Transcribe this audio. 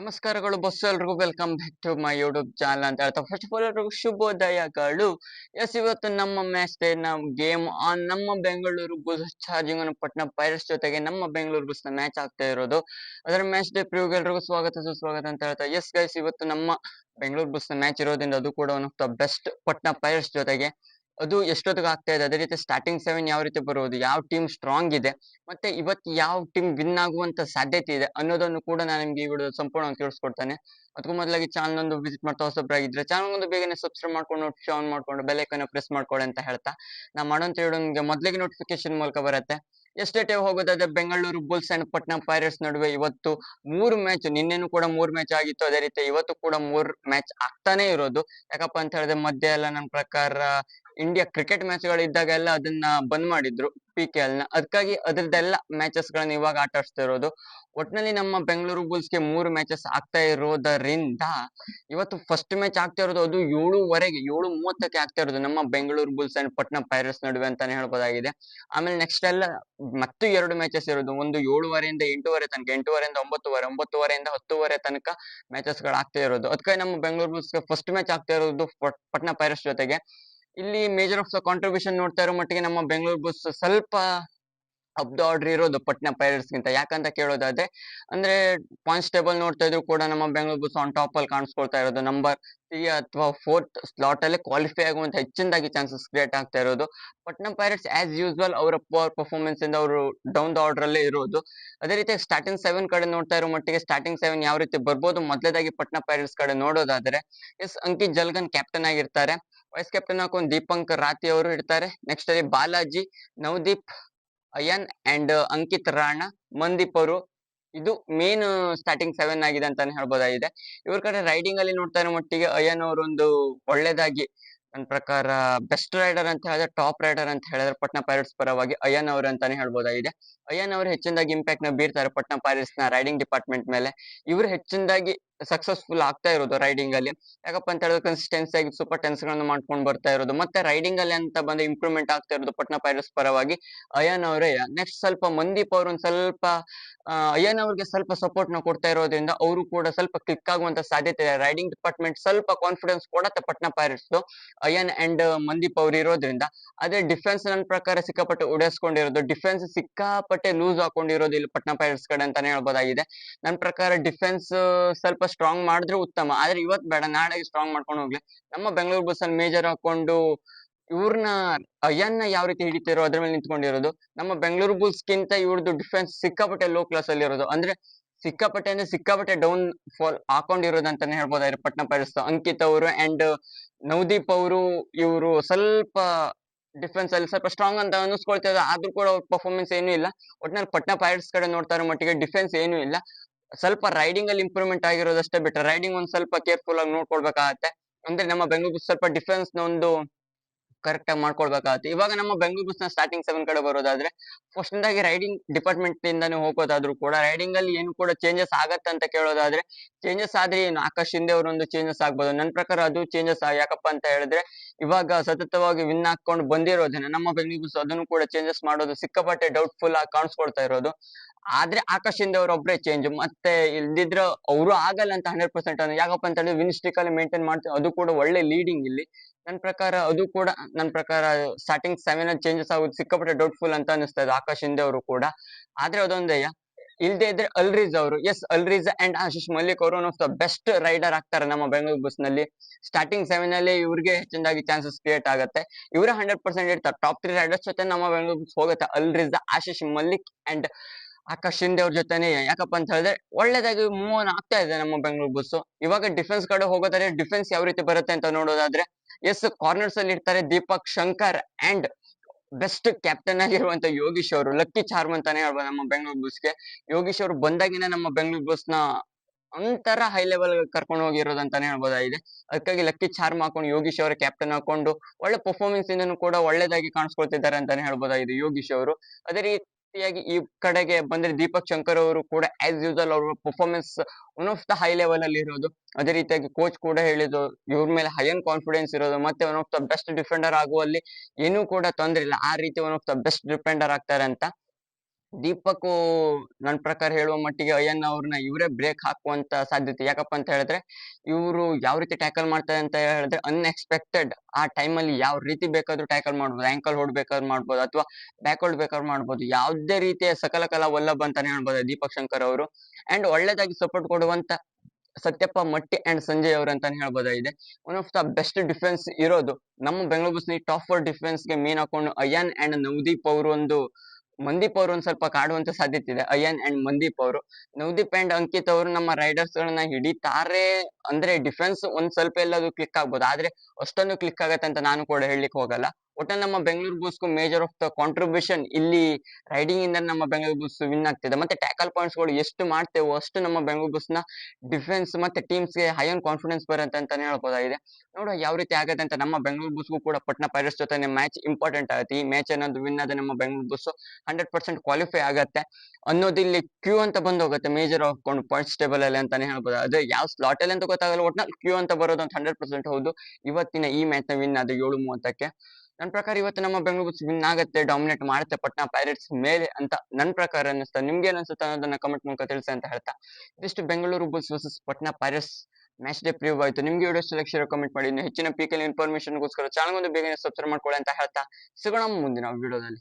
ನಮಸ್ಕಾರಗಳು ಬಸ್ ಎಲ್ರಿಗೂ. Welcome back to my YouTube channel ಅಂತ ಹೇಳ್ತಾ. ಫಸ್ಟ್ ಆಫ್ ಆಲ್ ಎಲ್ರಿಗೂ ಶುಭೋದಯಗಳು. ಎಸ್ ಇವತ್ತು ನಮ್ಮ ಮ್ಯಾಚ್ ಡೇ ನಮ್ಮ ಗೇಮ್ ಆನ್ ನಮ್ಮ ಬೆಂಗಳೂರು ಬುಲ್ಸ್ ಚಾರ್ಜಿಂಗ್ ಅನ್ನು ಪಟ್ನ ಪೈರಸ್ ಜೊತೆಗೆ ನಮ್ಮ ಬೆಂಗಳೂರು ಬುಲ್ಸ್ ಮ್ಯಾಚ್ ಆಗ್ತಾ ಇರೋದು. ಅದರ ಮ್ಯಾಚ್ ಡೇ ಪ್ರಿವ್ಗೆ ಎಲ್ರಿಗೂ ಸ್ವಾಗತ, ಸುಸ್ವಾಗತ ಅಂತ ಹೇಳ್ತಾ. ಎಸ್ ಗೈಸ್ ಇವತ್ತು ನಮ್ಮ ಬೆಂಗಳೂರು ಬುಲ್ಸ್ ಮ್ಯಾಚ್ ಇರೋದ್ರಿಂದ ಅದು ಕೂಡ one of the best Patna Pirates ಜೊತೆಗೆ. ಅದು ಎಷ್ಟೊತ್ತಿಗೆ ಆಗ್ತಾ ಇದೆ? ಅದೇ ರೀತಿ ಸ್ಟಾರ್ಟಿಂಗ್ ಸೆವೆನ್ ಯಾವ ರೀತಿ ಬರುವುದು? ಯಾವ ಟೀಮ್ ಸ್ಟ್ರಾಂಗ್ ಇದೆ? ಮತ್ತೆ ಇವತ್ತು ಯಾವ ಟೀಮ್ ವಿನ್ ಆಗುವಂತ ಸಾಧ್ಯತೆ ಇದೆ ಅನ್ನೋದನ್ನು ಕೂಡ ನಾನು ನಿಮ್ಗೆ ಈ ವಿಡಿಯೋ ಸಂಪೂರ್ಣವಾಗಿ ತಿಳಿಸ್ಕೊಡ್ತಾನೆ. ಅದಕ್ಕೂ ಮೊದಲಾಗಿ ಚಾನಲ್ ಒಂದು ವಿಸಿಟ್ ಮಾಡ್ತಾ ಹೊಸಬ್ರಾಗಿದ್ರೆ ಚಾನಲ್ ಒಂದು ಬೇಗನೆ ಸಬ್ಸ್ಕ್ರೈಬ್ ಮಾಡ್ಕೊಂಡು ನೋಟಿಫಿಕೇಶನ್ ಆನ್ ಮಾಡ್ಕೊಂಡು ಬೆಲ್ ಐಕನ್ ಪ್ರೆಸ್ ಮಾಡ್ಕೊಳ್ಳಿ ಅಂತ ಹೇಳ್ತಾ. ನಾ ಮಾಡೋಂತ ವಿಡಿಯೋ ನಿಮಗೆ ಮೊದಲಿಗೆ ನೋಟಿಫಿಕೇಶನ್ ಮೂಲಕ ಬರುತ್ತೆ. ಎಷ್ಟೇ ಟೈಮ್ ಹೋಗೋದಾದ್ರೆ Bengaluru, Bulls and Patna Pirates ನಡುವೆ ಇವತ್ತು ಮೂರು ಮ್ಯಾಚ್ ನಿನ್ನೆನೂ ಕೂಡ ಮೂರು ಮ್ಯಾಚ್ ಆಗಿತ್ತು. ಅದೇ ರೀತಿ ಇವತ್ತು ಕೂಡ ಮೂರು ಮ್ಯಾಚ್ ಆಗ್ತಾನೆ ಇರೋದು. ಯಾಕಪ್ಪ ಅಂತ ಹೇಳಿದ್ರೆ ಮಧ್ಯ ಎಲ್ಲ ನನ್ನ ಪ್ರಕಾರ ಇಂಡಿಯಾ ಕ್ರಿಕೆಟ್ ಮ್ಯಾಚ್ಗಳು ಇದ್ದಾಗೆಲ್ಲ ಅದನ್ನ ಬಂದ್ ಮಾಡಿದ್ರು ಪಿ ಕೆ ಎಲ್ನ. ಅದಕ್ಕಾಗಿ ಅದ್ರದ್ದೆಲ್ಲ ಮ್ಯಾಚಸ್ ಗಳನ್ನ ಇವಾಗ ಆಟ ಆಡಿಸ್ತಾ ಇರೋದು. ಒಟ್ನಲ್ಲಿ ನಮ್ಮ ಬೆಂಗಳೂರು ಬುಲ್ಸ್ಗೆ ಮೂರು ಮ್ಯಾಚಸ್ ಆಗ್ತಾ ಇರೋದರಿಂದ ಇವತ್ತು ಫಸ್ಟ್ ಮ್ಯಾಚ್ ಆಗ್ತಾ ಇರೋದು ಅದು ಏಳುವರೆಗೆ ಏಳು ಮೂವತ್ತಕ್ಕೆ ಆಗ್ತಾ ಇರೋದು ನಮ್ಮ Bengaluru Bulls and Patna Pirates ನಡುವೆ ಅಂತಾನೆ ಹೇಳ್ಬೋದಾಗಿದೆ. ಆಮೇಲೆ ನೆಕ್ಸ್ಟ್ ಎಲ್ಲ ಮತ್ತು ಎರಡು ಮ್ಯಾಚಸ್ ಇರೋದು. ಒಂದು ಏಳುವರೆಯಿಂದ ಎಂಟೂವರೆ ತನಕ, ಎಂಟೂವರೆಯಿಂದ ಒಂಬತ್ತುವರೆ, ಒಂಬತ್ತುವರೆಯಿಂದ ಹತ್ತುವರೆ ತನಕ ಮ್ಯಾಚಸ್ಗಳು ಆಗ್ತಾ ಇರೋದು. ಅದಕ್ಕಾಗಿ ನಮ್ಮ ಬೆಂಗಳೂರು ಬುಲ್ಸ್ ಫಸ್ಟ್ ಮ್ಯಾಚ್ ಆಗ್ತಾ ಇರೋದು ಪಟ್- ಪಟ್ನಾ ಪೈರಟ್ಸ್ ಜೊತೆಗೆ. ಇಲ್ಲಿ ಮೇಜರ್ ಆಫ್ ದ ಕಾಂಟ್ರಿಬ್ಯೂಷನ್ ನೋಡ್ತಾ ಇರೋ ಮಟ್ಟಿಗೆ ನಮ್ಮ ಬೆಂಗಳೂರು ಬುಲ್ಸ್ ಸ್ವಲ್ಪ ಅಪ್ ದ ಆರ್ಡರ್ ಇರೋದು ಪಟ್ನಾ ಪೈರೇಟ್ಸ್ ಗಿಂತ. ಯಾಕಂತ ಕೇಳೋದಾದ್ರೆ, ಅಂದ್ರೆ ಪಾಯಿಂಟ್ಸ್ ಟೇಬಲ್ ನೋಡ್ತಾ ಇದ್ರು ಕೂಡ ನಮ್ಮ ಬೆಂಗಳೂರು ಬುಲ್ಸ್ ಆನ್ ಟಾಪ್ ಅಲ್ಲಿ ಕಾಣಿಸ್ಕೊಳ್ತಾ ಇರೋದು. ನಂಬರ್ ತ್ರೀ ಅಥವಾ ಫೋರ್ತ್ ಸ್ಲಾಟ್ ಅಲ್ಲಿ ಕ್ವಾಲಿಫೈ ಆಗುವಂತ ಹೆಚ್ಚಿನದಾಗಿ ಚಾನ್ಸಸ್ ಕ್ರಿಯೇಟ್ ಆಗ್ತಾ ಇರೋದು. ಪಟ್ನಾ ಪೈರೇಟ್ಸ್ ಆಸ್ ಯೂಸ್ವಲ್ ಅವರ ಪವರ್ ಪರ್ಫಾರ್ಮೆನ್ಸ್ ಇಂದ ಅವರು ಡೌನ್ ದ ಆರ್ಡರ್ ಅಲ್ಲೇ ಇರೋದು. ಅದೇ ರೀತಿ ಸ್ಟಾರ್ಟಿಂಗ್ ಸೆವೆನ್ ಕಡೆ ನೋಡ್ತಾ ಇರೋ ಮಟ್ಟಿಗೆ ಸ್ಟಾರ್ಟಿಂಗ್ ಸೆವೆನ್ ಯಾವ ರೀತಿ ಬರ್ಬೋದು ಮೊದಲೇದಾಗಿ ಪಟ್ನಾ ಪೈರೇಟ್ಸ್ ಕಡೆ ನೋಡೋದಾದ್ರೆ, ಎಸ್ ಅಂಕಿತ್ ಜಲ್ಗನ್ ಕ್ಯಾಪ್ಟನ್ ಆಗಿರ್ತಾರೆ. ವೈಸ್ ಕ್ಯಾಪ್ಟನ್ ಹಾಕೊಂಡು ದೀಪಂಕ್ ರಾತಿ ಅವರು ಇರ್ತಾರೆ ನೆಕ್ಸ್ಟ್ ಅಲ್ಲಿ ಬಾಲಾಜಿ, ನವದೀಪ್, ಅಯನ್ ಅಂಡ್ ಅಂಕಿತ್ ರಾಣ, ಮಂದೀಪ್ ಅವರು. ಇದು ಮೇನ್ ಸ್ಟಾರ್ಟಿಂಗ್ ಸೆವೆನ್ ಆಗಿದೆ ಅಂತಾನೆ ಹೇಳ್ಬೋದಾಗಿದೆ. ಇವ್ರ ಕಡೆ ರೈಡಿಂಗ್ ಅಲ್ಲಿ ನೋಡ್ತಾ ಇರೋ ಮಟ್ಟಿಗೆ ಅಯನ್ ಅವರೊಂದು ಒಳ್ಳೇದಾಗಿ ನನ್ನ ಪ್ರಕಾರ ಬೆಸ್ಟ್ ರೈಡರ್ ಅಂತ ಹೇಳಿದ್ರೆ ಟಾಪ್ ರೈಡರ್ ಅಂತ ಹೇಳಿದ್ರೆ ಪಟ್ನಾ ಪೈರೇಟ್ಸ್ ಪರವಾಗಿ ಅಯ್ಯನ್ ಅವರು ಅಂತಾನೆ ಹೇಳ್ಬೋದಾಗಿದೆ. ಅಯ್ಯನ್ ಅವರು ಹೆಚ್ಚಿನದಾಗಿ ಇಂಪ್ಯಾಕ್ಟ್ನ ಬೀರ್ತಾರೆ ಪಟ್ನಾ ಪೈರೇಟ್ಸ್ನ ರೈಡಿಂಗ್ ಡಿಪಾರ್ಟ್ಮೆಂಟ್ ಮೇಲೆ. ಇವರು ಹೆಚ್ಚಿನದಾಗಿ ಸಕ್ಸಸ್ಫುಲ್ ಆಗ್ತಾ ಇರೋದು ರೈಡಿಂಗ್ ಅಲ್ಲಿ. ಯಾಕಪ್ಪ ಅಂತ ಹೇಳಿದ್ರೆ ಕನ್ಸಿಸ್ಟೆನ್ಸಿ ಆಗಿ ಸೂಪರ್ ಟೆನ್ಸ್ಗಳನ್ನು ಮಾಡ್ಕೊಂಡು ಬರ್ತಾ ಇರೋದು. ಮತ್ತೆ ರೈಡಿಂಗ್ ಅಲ್ಲಿ ಅಂತ ಬಂದ ಇಂಪ್ರೂವ್ಮೆಂಟ್ ಆಗ್ತಾ ಇರೋದು ಪಟ್ನಾ ಪೈರಸ್ ಪರವಾಗಿ. ಅಯ್ಯನ್ ಅವರೇ ನೆಕ್ಸ್ಟ್ ಸ್ವಲ್ಪ ಮಂದೀಪ್ ಅವರು ಒಂದ್ ಸ್ವಲ್ಪ ಅಯ್ಯನ್ ಅವ್ರಿಗೆ ಸ್ವಲ್ಪ ಸಪೋರ್ಟ್ನ ಕೊಡ್ತಾ ಇರೋದ್ರಿಂದ ಅವರು ಕೂಡ ಸ್ವಲ್ಪ ಕ್ಲಿಕ್ ಆಗುವಂತ ಸಾಧ್ಯತೆ ಇದೆ. ರೈಡಿಂಗ್ ಡಿಪಾರ್ಟ್ಮೆಂಟ್ ಸ್ವಲ್ಪ ಕಾನ್ಫಿಡೆನ್ಸ್ ಕೊಡತ್ತೆ ಪಟ್ನಾ ಪೈರಟ್ಸ್ ಅಯ್ಯನ್ ಅಂಡ್ ಮಂದೀಪ್ ಅವ್ರು ಇರೋದ್ರಿಂದ. ಅದೇ ಡಿಫೆನ್ಸ್ ನನ್ನ ಪ್ರಕಾರ ಸಿಕ್ಕಾಪಟ್ಟೆ ಉಡಿಸ್ಕೊಂಡಿರೋದು. ಡಿಫೆನ್ಸ್ ಸಿಕ್ಕಾಪಟ್ಟೆ ಲೂಸ್ ಹಾಕೊಂಡಿರೋದು ಇಲ್ಲಿ ಪಟ್ನಾ ಪೈರಟ್ಸ್ ಕಡೆ ಅಂತಾನೆ ಹೇಳ್ಬೋದಾಗಿದೆ. ನನ್ನ ಪ್ರಕಾರ ಡಿಫೆನ್ಸ್ ಸ್ವಲ್ಪ ಸ್ಟ್ರಾಂಗ್ ಮಾಡಿದ್ರೆ ಉತ್ತಮ. ಆದ್ರೆ ಇವತ್ ಬೇಡ ನಾಳೆಗೆ ಸ್ಟ್ರಾಂಗ್ ಮಾಡ್ಕೊಂಡು ಹೋಗ್ಲಿ. ನಮ್ಮ ಬೆಂಗಳೂರು ಬಸ್ ಅಲ್ಲಿ ಮೇಜರ್ ಹಾಕೊಂಡು ಇವ್ರನ್ನ ಅಯ್ಯನ್ನ ಯಾವ ರೀತಿ ಹಿಡಿತಿರೋ ಅದ್ರ ಮೇಲೆ ನಿಂತ್ಕೊಂಡಿರೋದು. ನಮ್ಮ ಬೆಂಗಳೂರು ಬುಲ್ಸ್ ಗಿಂತ ಇವ್ರದ್ದು ಡಿಫೆನ್ಸ್ ಸಿಕ್ಕಾಪಟ್ಟೆ ಲೋ ಕ್ಲಾಸ್ ಅಲ್ಲಿ ಇರೋದು. ಅಂದ್ರೆ ಸಿಕ್ಕಾಪಟ್ಟೆ ಅಂದ್ರೆ ಸಿಕ್ಕಾಪಟ್ಟೆ ಡೌನ್ ಫಾಲ್ ಹಾಕೊಂಡಿರೋದು ಅಂತಾನೆ ಹೇಳ್ಬೋದಾದ್ರೆ ಪಟ್ನಾ ಪೈರಟ್ಸ್ ಅಂಕಿತ್ ಅವರು ಅಂಡ್ ನವದೀಪ್ ಅವರು, ಇವರು ಸ್ವಲ್ಪ ಡಿಫೆನ್ಸ್ ಅಲ್ಲಿ ಸ್ವಲ್ಪ ಸ್ಟ್ರಾಂಗ್ ಅಂತ ಅನ್ನಿಸ್ಕೊಳ್ತಾ ಆದ್ರೂ ಕೂಡ ಅವ್ರ ಪರ್ಫಾರ್ಮೆನ್ಸ್ ಏನೂ ಇಲ್ಲ. ಒಟ್ನಲ್ಲಿ ಪಟ್ನಾ ಪೈರಟ್ಸ್ ಕಡೆ ನೋಡ್ತಾರೋ ಮಟ್ಟಿಗೆ ಡಿಫೆನ್ಸ್ ಏನೂ ಇಲ್ಲ. ಸ್ವಲ್ಪ ರೈಡಿಂಗ್ ಅಲ್ಲಿ ಇಂಪ್ರೂವ್ಮೆಂಟ್ ಆಗಿರೋದಷ್ಟೇ ಬಿಟ್ರೆ ರೈಡಿಂಗ್ ಒಂದ್ ಸ್ವಲ್ಪ ಕೇರ್ಫುಲ್ ಆಗಿ ನೋಡ್ಕೊಳ್ಬೇಕಾಗತ್ತೆ. ಅಂದ್ರೆ ನಮ್ಮ ಬೆಂಗಳೂರು ಸ್ವಲ್ಪ ಡಿಫೆನ್ಸ್ನ ಒಂದು ಕರೆಕ್ಟ್ ಆಗಿ ಮಾಡ್ಕೊಳ್ಬೇಕಾಗುತ್ತೆ. ಇವಾಗ ನಮ್ಮ ಬೆಂಗಳೂರು ಬಸ್ನ ಸ್ಟಾರ್ಟಿಂಗ್ ಸೆವೆನ್ ಕಡೆ ಬರೋದಾದ್ರೆ ಫಸ್ಟ್ ಇಂದಾಗಿ ರೈಡಿಂಗ್ ಡಿಪಾರ್ಟ್ಮೆಂಟ್ ಇಂದಾನೆ ಹೋಗೋದಾದ್ರೂ ಕೂಡ ರೈಡಿಂಗ್ ಅಲ್ಲಿ ಏನು ಕೂಡ ಚೇಂಜಸ್ ಆಗತ್ತೆ ಅಂತ ಕೇಳೋದಾದ್ರೆ ಚೇಂಜಸ್ ಆದ್ರೆ ಏನು? ಆಕಾಶ್ ಹಿಂದೆ ಅವರೊಂದು ಚೇಂಜಸ್ ಆಗ್ಬೋದು. ನನ್ನ ಪ್ರಕಾರ ಅದು ಚೇಂಜಸ್ ಯಾಕಪ್ಪ ಅಂತ ಹೇಳಿದ್ರೆ, ಇವಾಗ ಸತತವಾಗಿ ವಿನ್ ಹಾಕೊಂಡು ಬಂದಿರೋದನ್ನ, ನಮ್ಮ ಬೆಂಗಳೂರು ಬಸ್ ಅದನ್ನು ಕೂಡ ಚೇಂಜಸ್ ಮಾಡೋದು ಸಿಕ್ಕಾಪಟ್ಟೆ ಡೌಟ್ಫುಲ್ ಆಗಿ ಕಾಣಿಸ್ಕೊಳ್ತಾ ಇರೋದು. ಆದ್ರೆ ಆಕಾಶ್ ಹಿಂದೆ ಒಬ್ರೇ ಚೇಂಜ್ ಮತ್ತೆ ಇಲ್ದಿದ್ರ ಅವರು ಆಗಲ್ಲ ಅಂತ ಹಂಡ್ರೆಡ್ ಪರ್ಸೆಂಟ್ ಯಾಕಪ್ಪ ಅಂತ ಹೇಳಿದ್ರೆ ವಿನ್ ಸ್ಟಿಕ್ ಅಲ್ಲಿ ಮೇಂಟೈನ್ ಮಾಡ್ತಾರೆ ಅದು ಕೂಡ ಒಳ್ಳೆ ಲೀಡಿಂಗ್ ಇಲ್ಲಿ. ನನ್ನ ಪ್ರಕಾರ ಅದು ಕೂಡ ನನ್ನ ಪ್ರಕಾರ ಸ್ಟಾರ್ಟಿಂಗ್ ಸೆವೆನ್ ಅಲ್ಲಿ ಚೇಂಜಸ್ ಆಗೋದು ಸಿಕ್ಕಾಪಟ್ಟೆ ಡೌಟ್ಫುಲ್ ಅಂತ ಅನಿಸ್ತಾ ಇದೆ, ಆಕಾಶ್ ಹಿಂದೆ ಅವರು ಕೂಡ. ಆದ್ರೆ ಅದೊಂದೇ, ಇಲ್ದೇ ಇದ್ರೆ ಅಲ್ರೀಸ್ ಅವರು. Yes Alireza and Ashish Mallik ಅವರು ಒನ್ ಬೆಸ್ಟ್ ರೈಡರ್ ಆಗ್ತಾರೆ ನಮ್ಮ ಬೆಂಗಳೂರು ಬಸ್ನಲ್ಲಿ. ಸ್ಟಾರ್ಟಿಂಗ್ ಸೆವೆನ್ ಅಲ್ಲಿ ಇವ್ರಿಗೆ ಹೆಚ್ಚಿನದಾಗಿ ಚಾನ್ಸಸ್ ಕ್ರಿಯೇಟ್ ಆಗುತ್ತೆ. ಇವರೇ ಹಂಡ್ರೆಡ್ ಪರ್ಸೆಂಟ್ ಇರ್ತಾರೆ ಟಾಪ್ ತ್ರೀ ರೈಡರ್ಸ್ ಜೊತೆ ನಮ್ಮ ಬೆಂಗಳೂರು ಬಸ್ ಹೋಗುತ್ತೆ, ಅಲ್ರೀಸ್, ಆಶಿಶ್ ಮಲ್ಲಿಕ್ ಅಂಡ್ ಆಕಾಶ್ ಶಿಂದೆ ಅವ್ರ ಜೊತೆನೆ. ಯಾಕಪ್ಪ ಅಂತ ಹೇಳಿದ್ರೆ, ಒಳ್ಳೇದಾಗಿ ಮೂವ್ ಆಗ್ತಾ ಇದೆ ನಮ್ಮ ಬೆಂಗಳೂರು ಬಸ್ ಇವಾಗ ಡಿಫೆನ್ಸ್ ಕಡೆ ಹೋಗೋದಾದ್ರೆ ಡಿಫೆನ್ಸ್ ಯಾವ ರೀತಿ ಬರುತ್ತೆ ಅಂತ ನೋಡೋದಾದ್ರೆ ಎಸ್ ಕಾರ್ನರ್ಸ್ ಅಲ್ಲಿ ಇರ್ತಾರೆ Deepak, Shankar and best captain ಆಗಿರುವಂತ ಯೋಗೀಶ್ ಅವರು. ಲಕ್ಕಿ ಚಾರ್ಮ್ ಅಂತಾನೆ ಹೇಳ್ಬೋದು ನಮ್ಮ ಬೆಂಗಳೂರು ಬಸ್ಗೆ ಯೋಗೀಶ್ ಅವರು ಬಂದಾಗಿನ ನಮ್ಮ ಬೆಂಗಳೂರು ಬುಲ್ಸ್ನ ಒಂಥರ ಹೈ ಲೆವೆಲ್ ಕರ್ಕೊಂಡು ಹೋಗಿರೋದು ಅಂತಾನೆ ಹೇಳ್ಬೋದಾಗಿದೆ ಅದಕ್ಕಾಗಿ ಲಕ್ಕಿ ಚಾರ್ಮ್ ಹಾಕೊಂಡು, ಯೋಗೀಶ್ ಅವರ ಕ್ಯಾಪ್ಟನ್ ಹಾಕೊಂಡು, ಒಳ್ಳೆ ಪರ್ಫಾರ್ಮೆನ್ಸ್ ಇಂದನು ಕೂಡ ಒಳ್ಳೇದಾಗಿ ಕಾಣಿಸ್ಕೊಳ್ತಿದ್ದಾರೆ ಅಂತಾನೆ ಹೇಳ್ಬೋದಾಗಿದೆ ಯೋಗೀಶ್ ಅವರು. ಅದೇ ರೀತಿಯಾಗಿ ಈ ಕಡೆಗೆ ಬಂದ್ರೆ ದೀಪಕ್ ಶಂಕರ್ ಅವರು ಕೂಡ ಆಸ್ ಯೂಸಲ್ ಅವರ performance one of the high level ಅಲ್ಲಿ ಇರೋದು. ಅದೇ ರೀತಿಯಾಗಿ ಕೋಚ್ ಕೂಡ ಹೇಳಿದ್ರು ಇವ್ರ ಮೇಲೆ ಹೈಯನ್ ಕಾನ್ಫಿಡೆನ್ಸ್ ಇರೋದು, ಮತ್ತೆ one of the best defender ಆಗುವಲ್ಲಿ ಏನು ಕೂಡ ತೊಂದ್ರೆ ಇಲ್ಲ. ಆ ರೀತಿ one of the best defender ಆಗ್ತಾರೆ ಅಂತ. ದೀಪಕ್ ನನ್ನ ಪ್ರಕಾರ ಹೇಳುವ ಮಟ್ಟಿಗೆ ಅಯ್ಯನ್ ಅವ್ರನ್ನ ಇವರೇ ಬ್ರೇಕ್ ಹಾಕುವಂತ ಸಾಧ್ಯತೆ. ಯಾಕಪ್ಪ ಅಂತ ಹೇಳಿದ್ರೆ, ಇವರು ಯಾವ ರೀತಿ ಟ್ಯಾಕಲ್ ಮಾಡ್ತಾರೆ ಅಂತ ಹೇಳಿದ್ರೆ ಅನ್ಎಕ್ಸ್ಪೆಕ್ಟೆಡ್ ಆ ಟೈಮ್ ಅಲ್ಲಿ ಯಾವ ರೀತಿ ಬೇಕಾದ್ರೂ ಟ್ಯಾಕಲ್ ಮಾಡ್ಬೋದು. ಆಂಕಲ್ ಹೊಡ್ಬೇಕಾದ್ರೂ ಮಾಡ್ಬೋದು ಅಥವಾ ಬ್ಯಾಕ್ ಹೊಡ್ ಬೇಕಾದ್ರೂ ಮಾಡ್ಬೋದು. ಯಾವುದೇ ರೀತಿಯ ಸಕಲ ಕಲಾ ವಲ್ಲಭ ಅಂತಾನೆ ಹೇಳ್ಬೋದು ದೀಪಕ್ ಶಂಕರ್ ಅವರು. ಅಂಡ್ ಒಳ್ಳೇದಾಗಿ ಸಪೋರ್ಟ್ ಕೊಡುವಂತ ಸತ್ಯಪ್ಪ ಮಟ್ಟಿ ಅಂಡ್ ಸಂಜಯ್ ಅವರು ಅಂತಾನೆ ಹೇಳ್ಬೋದಾಗಿದೆ. One of the best defence ಇರೋದು ನಮ್ಮ ಬೆಂಗಳೂರು ಬುಲ್ಸ್ ಟಾಪ್ ಫೋರ್ ಡಿಫೆನ್ಸ್ಗೆ ಮೇನ್ ಹಾಕೊಂಡು ಅಯ್ಯನ್ ಅಂಡ್ ನವದೀಪ್ ಅವರು ಒಂದು ಮಂದೀಪ್ ಅವರು ಒಂದ್ ಸ್ವಲ್ಪ ಕಾಡುವಂತ ಸಾಧ್ಯತೆ ಇದೆ. ಅಯ್ಯನ್ ಅಂಡ್ ಮಂದೀಪ್ ಅವರು. ನವದೀಪ್ ಅಂಡ್ ಅಂಕಿತ್ ಅವರು ನಮ್ಮ ರೈಡರ್ಸ್ ಗಳನ್ನ ಹಿಡಿತಾರೆ ಅಂದ್ರೆ ಡಿಫೆನ್ಸ್ ಒಂದ್ ಸ್ವಲ್ಪ ಎಲ್ಲಾದ್ರೂ ಕ್ಲಿಕ್ ಆಗ್ಬಹುದು ಆದ್ರೆ ಅಷ್ಟೊಂದು ಕ್ಲಿಕ್ ಆಗತ್ತೆ ಅಂತ ನಾನು ಕೂಡ ಹೇಳಲಿಕ್ಕೆ ಹೋಗಲ್ಲ. ಒಟ್ಟಲ್ಲಿ ನಮ್ಮ Bengaluru Bulls major of the contribution ಇಲ್ಲಿ ರೈಡಿಂಗ್ ಇಂದ ನಮ್ಮ ಬೆಂಗಳೂರು ಬುಲ್ಸ್ ವಿನ್ ಆಗ್ತಿದೆ. ಮತ್ತೆ ಟ್ಯಾಕಲ್ ಪಾಯಿಂಟ್ಸ್ಗಳು ಎಷ್ಟು ಮಾಡ್ತೇವೋ ಅಷ್ಟು ನಮ್ಮ ಬೆಂಗಳೂರು ಬುಲ್ಸ್ನ ಡಿಫೆನ್ಸ್ ಮತ್ತೆ ಟೀಮ್ಸ್ಗೆ ಹೈ ಆನ್ ಕಾನ್ಫಿಡೆನ್ಸ್ ಬರುತ್ತೆ ಅಂತಾನೆ ಹೇಳ್ಬೋದಾಗಿದೆ. ನೋಡುವ ಯಾವ ರೀತಿ ಆಗುತ್ತೆ ಅಂತ ನಮ್ಮ ಬೆಂಗಳೂರು ಬುಲ್ಸ್ಗೂ ಕೂಡ ಪಟ್ನಾ ಪೈರಟ್ಸ್ ಜೊತೆ ಮ್ಯಾಚ್ ಇಂಪಾರ್ಟೆಂಟ್ ಆಗುತ್ತೆ. ಈ ಮ್ಯಾಚ್ ಅನ್ನೋದು ವಿನ್ ಆದ್ರೆ ನಮ್ಮ Bengaluru Bulls hundred percent qualify ಆಗುತ್ತೆ. ಅನ್ನೋದು ಇಲ್ಲಿ ಕ್ಯೂ ಅಂತ ಬಂದು ಹೋಗುತ್ತೆ ಮೇಜರ್ ಹಾಕೊಂಡು ಪಾಯಿಂಟ್ಸ್ ಟೇಬಲ್ ಅಲ್ಲಿ ಅಂತಾನೆ ಹೇಳ್ಬೋದು. ಅದೇ ಯಾವ ಸ್ಲಾಟ್ ಅಲ್ಲಿ ಅಂತ ಗೊತ್ತಾಗಲ್ಲ, ಒಟ್ನಲ್ಲಿ ಕ್ಯೂ ಅಂತ ಬರೋದು ಅಂತ ಹಂಡ್ರೆಡ್ ಪರ್ಸೆಂಟ್ ಹೌದು. ಇವತ್ತಿನ ಈ ಮ್ಯಾಚ್ನ ವಿನ್ ಆದ ಏಳು ಮೂವತ್ತಕ್ಕೆ. ನನ್ನ ಪ್ರಕಾರ ಇವತ್ತು ನಮ್ಮ ಬೆಂಗಳೂರು ಬುಲ್ಸ್ ವಿನ್ ಆಗುತ್ತೆ ಡಾಮಿನೇಟ್ ಮಾಡುತ್ತೆ ಪಟ್ನಾ ಪೈರೇಟ್ಸ್ ಮೇಲೆ ಅಂತ ನನ್ನ ಪ್ರಕಾರ ಅನಿಸ್ತಾ ನಿಮ್ಗೆ ಅನ್ಸುತ್ತೆ ಅನ್ನೋದನ್ನ ಕಮೆಂಟ್ ಮೂಲಕ ತಿಳಿಸಿ ಅಂತ ಹೇಳ್ತಾ. ಇದಿಷ್ಟು Bengaluru Bulls versus Patna Pirates match day preview ಆಯ್ತು. ನಿಮ್ಗೆ ವಿಡಿಯೋ ಸೆಲೆಕ್ಷನ್ ಕಮೆಂಟ್ ಮಾಡಿ. ಹೆಚ್ಚಿನ ಪೀಕಲ್ ಇನ್ಫಾರ್ಮೇಶನ್ಗೋಸ್ಕರ ಚಾನಲ್ ಒಂದು ಬೇಗನೆ ಸಬ್ಸ್ಕ್ರೈಬ್ ಮಾಡ್ಕೊಳ್ಳಿ ಅಂತ ಹೇಳ್ತಾ. ಸಿಗೋಣ ಮುಂದಿನ ವಿಡಿಯೋದಲ್ಲಿ